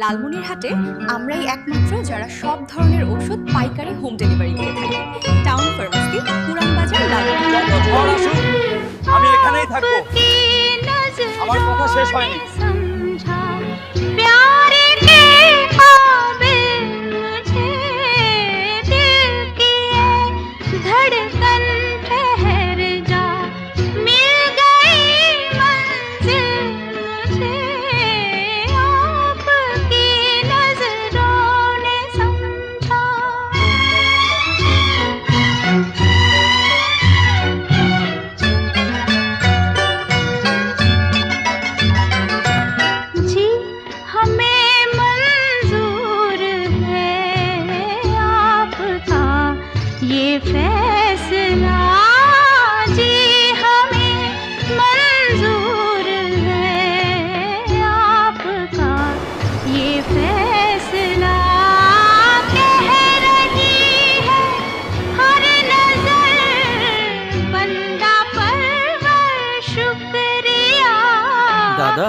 লালমনিরহাটে আমরাই একমাত্র যারা সব ধরনের ওষুধ পাইকারি হোম ডেলিভারি করে থাকি। টাউন ফার্মেসি পুরান বাজার আমি এখানেই থাকব। আমার কথা শেষ হয়নি। फैसला जी हमें मंजूर है आपका। ये फैसला कह रही है हर नज़र बंदा परवर शुक्रिया। दादा